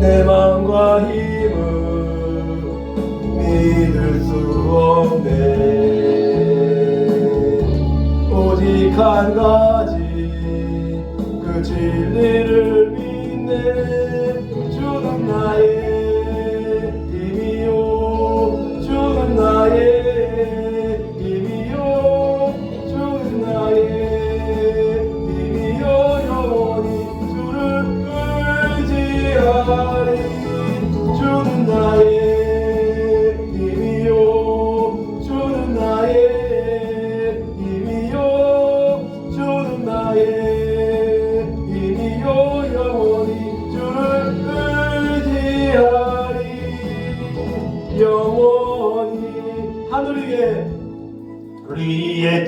내 마음과 힘을 믿을 수 없네. 오직 한가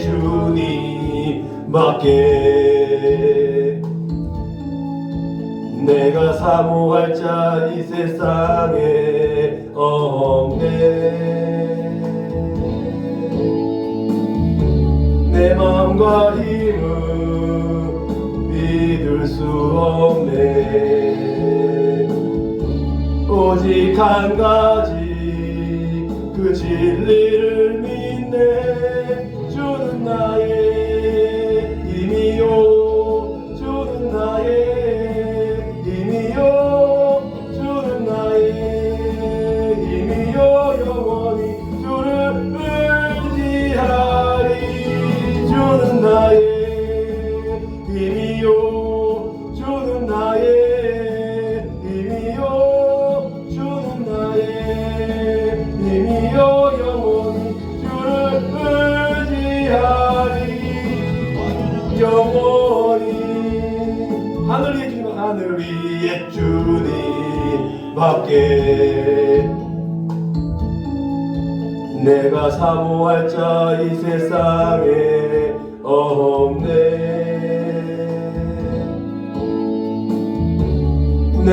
주님밖에 내가 사모할 자 이 세상에 없네. 내 마음과 힘은 믿을 수 없네. 오직 한 가지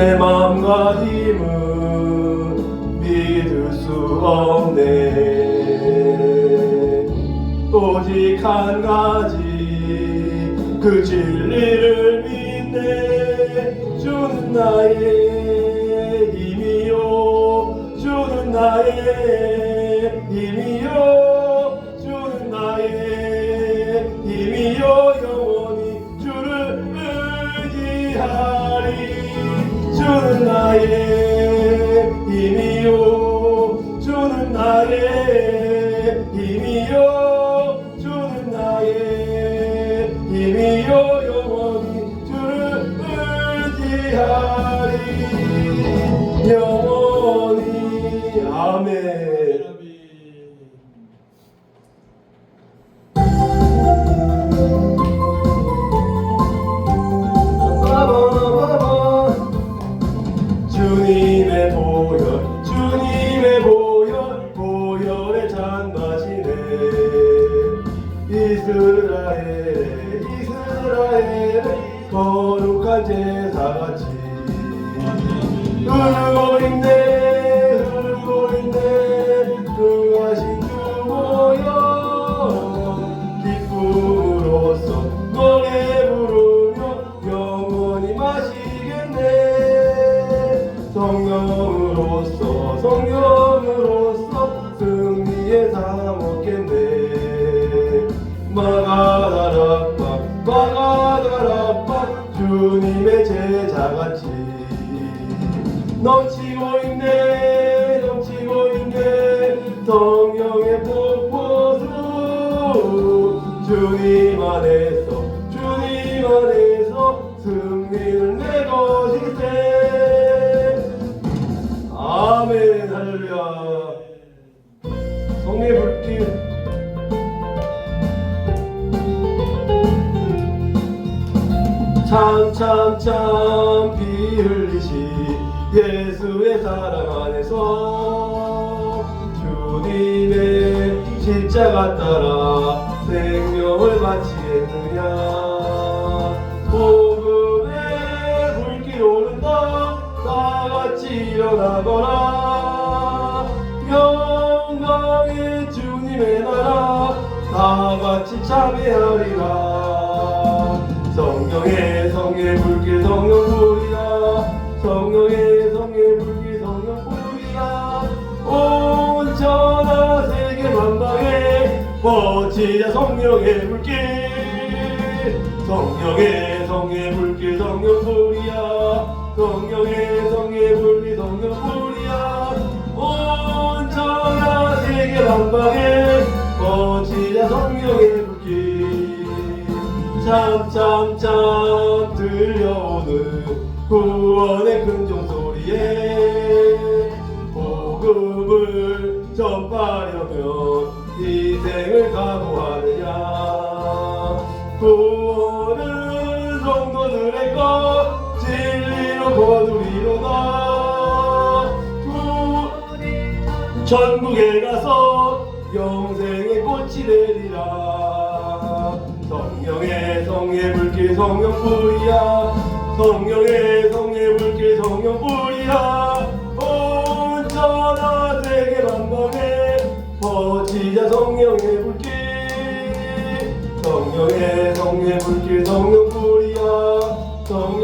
내 맘과 힘은 믿을 수 없네. 오직 한 가지 그 진리를 믿네. 주는 나의 힘이요. 주는 나의 힘이 참참참 비 흘리신 예수의 사랑 안에서 주님의 십자가 따라 생명을 바치겠느냐? 복음의 불길 오른다. 다같이 일어나거라. 영광의 주님의 나라. 다같이 참여하리라. 성령의 성의 불길 성령 불이라. 성령의 성의 불길 성령 불이라. 온 천하 세계 만방에 뻗치자 성령의 불길. 성령의 성의 불길 성령 불이야 성령의 성의 불길 성령 불이야 온 천하 세계 만방에 뻗치자 성령의 참참참 들려오는 구원의 큰종 소리에 복음을 전파하려면 희생을 각오하느냐? 구원은 성도들의 것 진리로 거두리로다. 구 전국에 가서 영생의 꽃이 되리라 불길 성령불이야. 성령의 성의 불길 성령불이야. 온전한 세계 만방에 퍼지자 성령의 불길. 성령의 성의 불길 성령불이야. 성령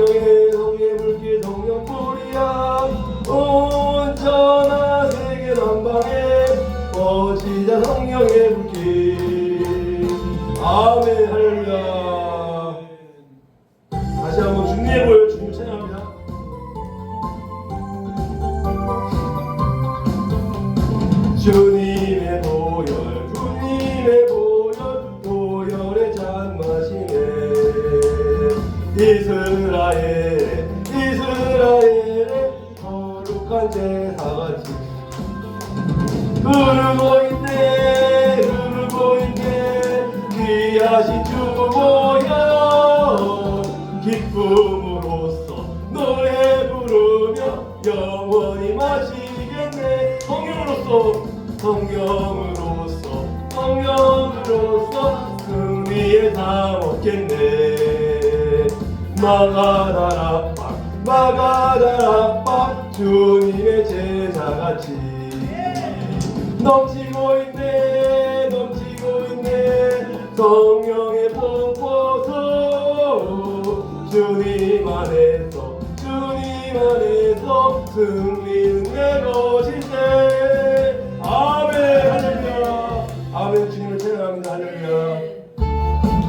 승리는 내 것인데. 아멘 할렐루야. 아멘 주님을 찬양합니다. 할렐루야.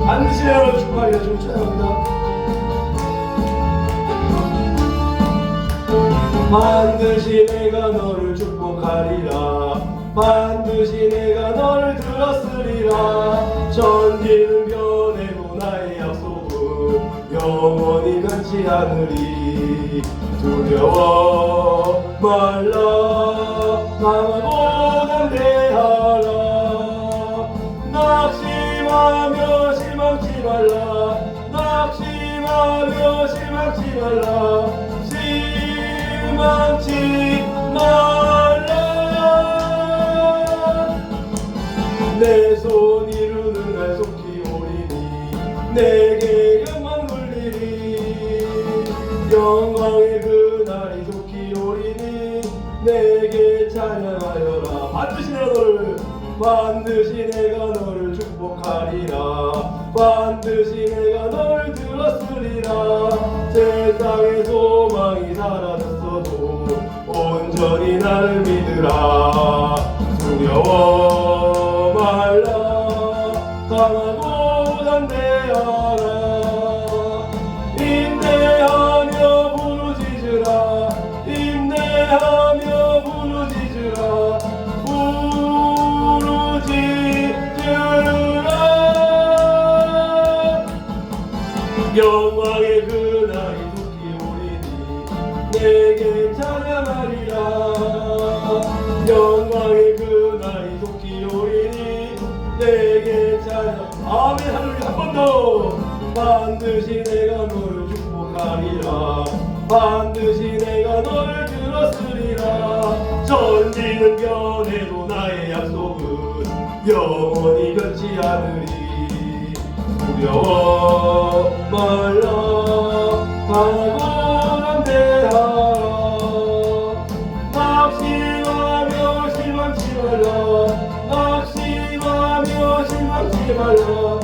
반드시 내가 축복하리라 주님 찬양합니다. 반드시 내가 너를 축복하리라. 반드시 내가 너를 들었으리라. 천지는 변해도 나의 약속은 영원히 변치 않으리. 두려워 말라. 강하고 담대하라. 낙심하며 실망치 말라. 낙심하며 실망치 말라 반드시 내가 너를 축복하리라. 반드시 내가 너를 들었으리라. 세상의 소망이 사라졌어도 온전히 나를 믿으라 반드시 내가 너를 들었으리라. 전지는 변해도 나의 약속은 영원히 변치 않으리. 두려워 말라. 강하고 담대하라. 낙심하며 실망치 말라. 낙심하며 실망치 말라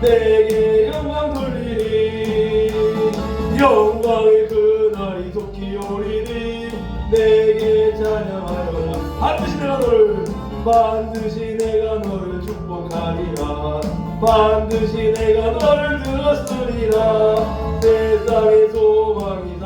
내게 영광 돌리리 영광의 그날이 속히 오리니 내게 찬양하여라 반드시 내가 너를 반드시 내가 너를 축복하리라. 반드시 내가 너를 들었으리라. 세상의 소망이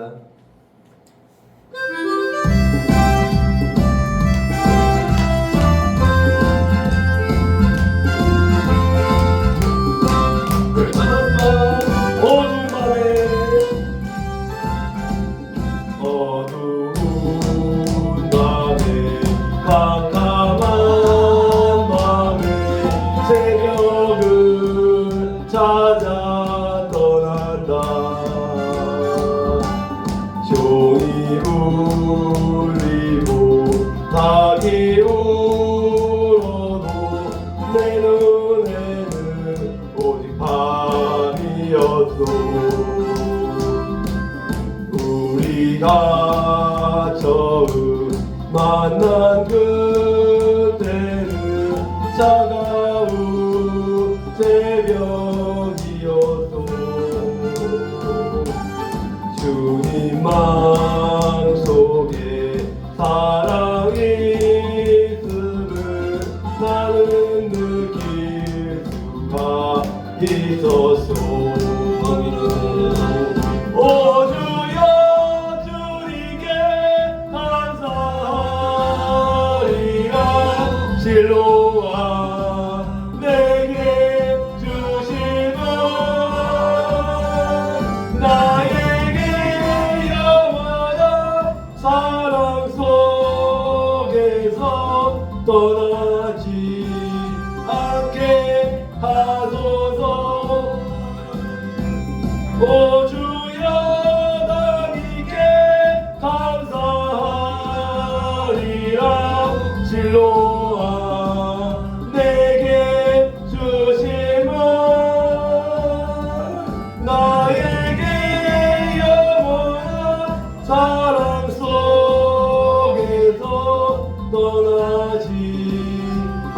찬 눈에는 오직 밤이었어 우리가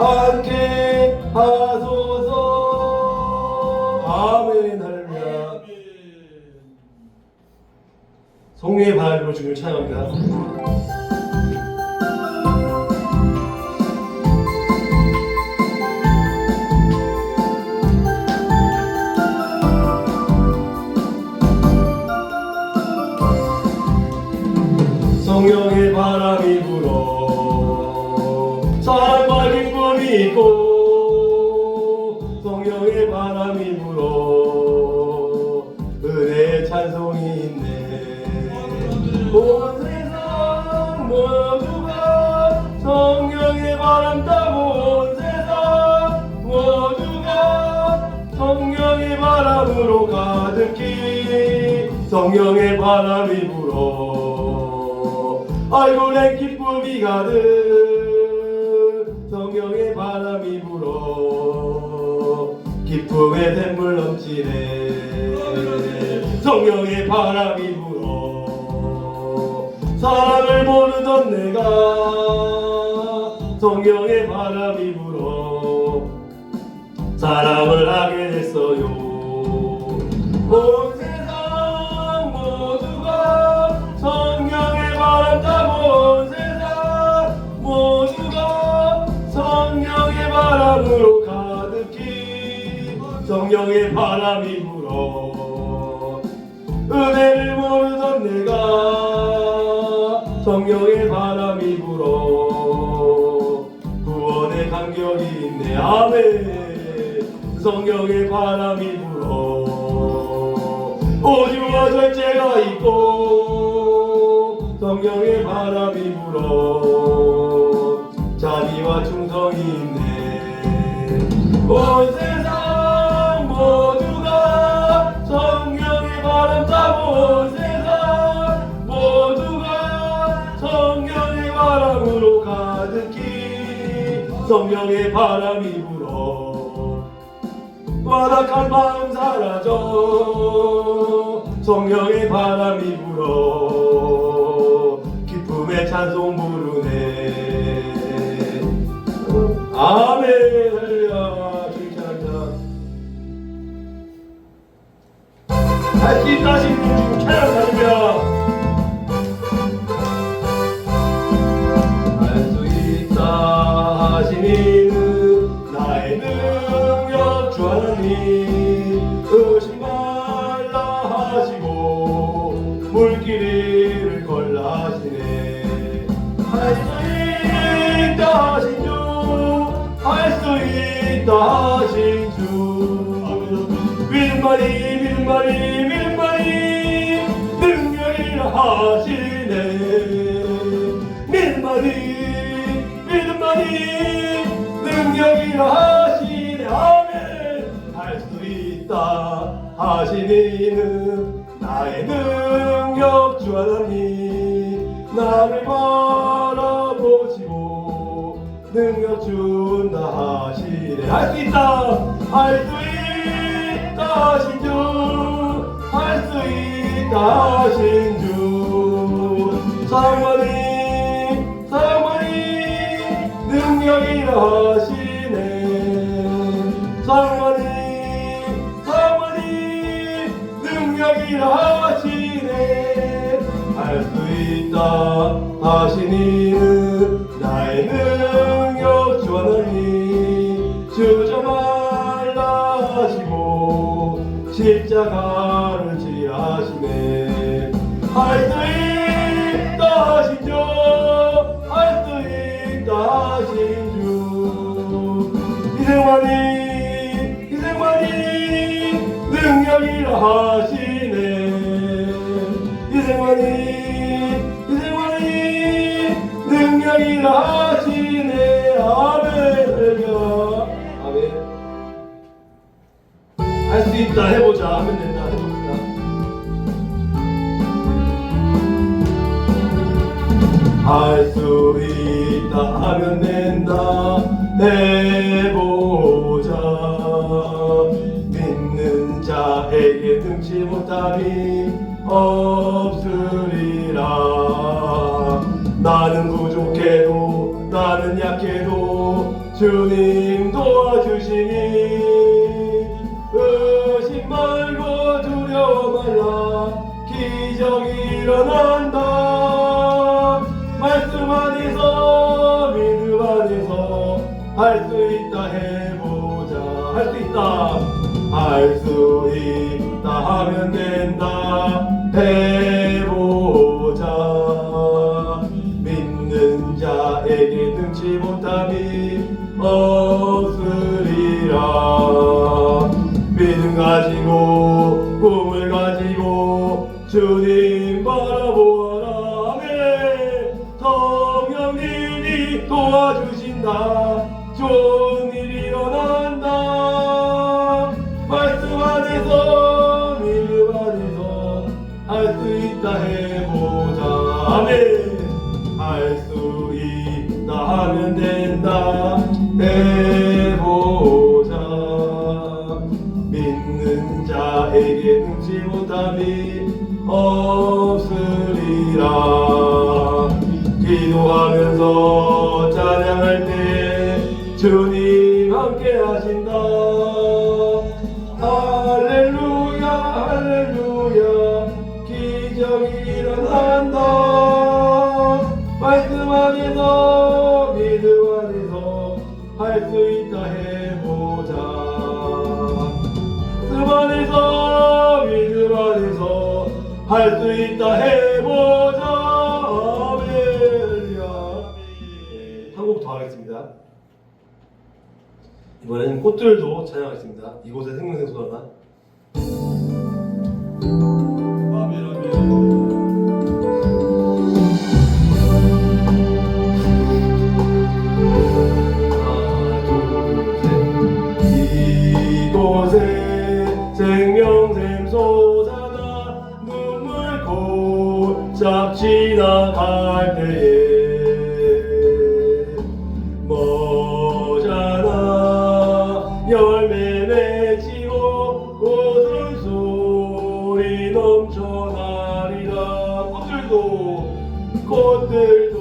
않게 하소서. 아멘 할렐루야. 성령의 바람으로 주님을 찬양합니다 타고 온 세상 모두가 성령의 바람으로 가득히 성령의 바람이 불어. 내 기쁨이 가득 성령의 바람이 불어. 기쁨의 샘물 넘치네. 성령의 바람이 불어. 사랑을 모르던 내가 성령의 바람이 불어 사랑을 하게 됐어요. 온 세상 모두가 성령의 바람 타고 온 세상 모두가 성령의 바람으로 가득히 성령의 바람이 불어 은혜를 모르던 내가 있네 아멘. 성령의 바람이 불어. 오주와 절제가 있고 성령의 바람이 불어. 자비와 충성이 있네. 온 세상 모두가 성령의 바람 타고 온 세상 모두가 성령의 바람으로 가득히 성령의 바람이 불어 바닥한 마음 사라져 성령의 바람이 불어 기쁨의 찬송 부르네. 아멘. 할렐루야 주님 찬양합니다 할수 있다 분 지금 찬양합니다 할 수 있다 하신 주 할 수 있다 하신 주. 믿음만이 믿음만이 믿음만이 능력이라 하시네. 믿음만이 믿음만이 능력이라 하시네. 아멘. 할 수 있다 하시니는 나의 능력 주 하나님. 나를 바라보시고 능력 준다 하시네. 할 수 있다. 할 수 있다 하신 주할 수 있다 하신 주. 사랑하니 사랑하니 능력이라 하시네. 사랑하니 사랑하니 능력이라 하시네. 할 수 있다 하시니는 나의 능 십자가를 지하시네. 할수 있다 하신 주 할 수 있다 하신 주 이생만이 이생만이 능력이라 하시네. 이생만이 이생만이 능력이라 하시네 주님 도와주시니 의심 말고 두려워 말라. 기적이 일어난다. 말씀 안에서 믿음 안에서 할 수 있다 해보자. 할 수 있다. 할 수 있다 하면 된다 있다 해보자. 아멘. 할수 있다 하면 된다. 해보자. 믿는 자에게 능치 못함이 없 할 수 있다 해보자. 아멘. 한곡 더 하겠습니다. 이번에는 꽃들도 찬양하겠습니다. 이곳에 생명생 소라가. 아멘 아멘 넘쳐나리라. 꽃들도 꽃들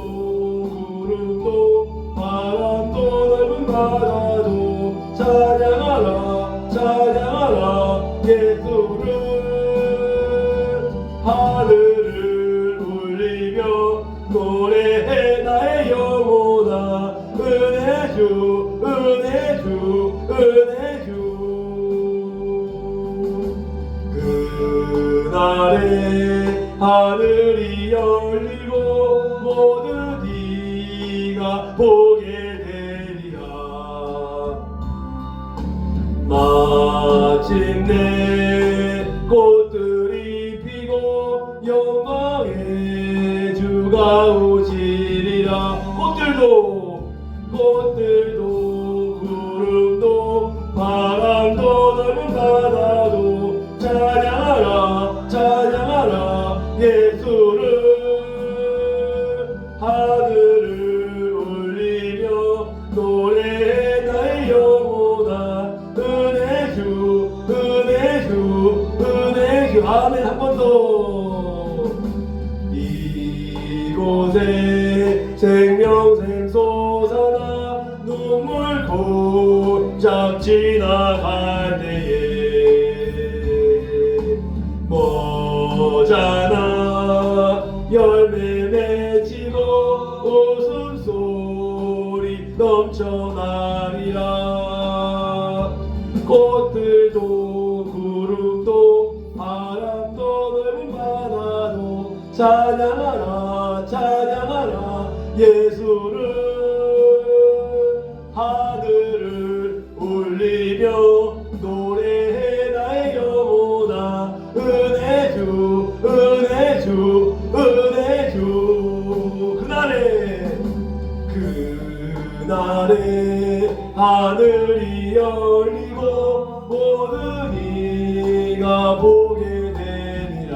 내가 보게 되리라.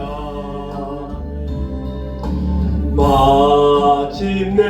마침내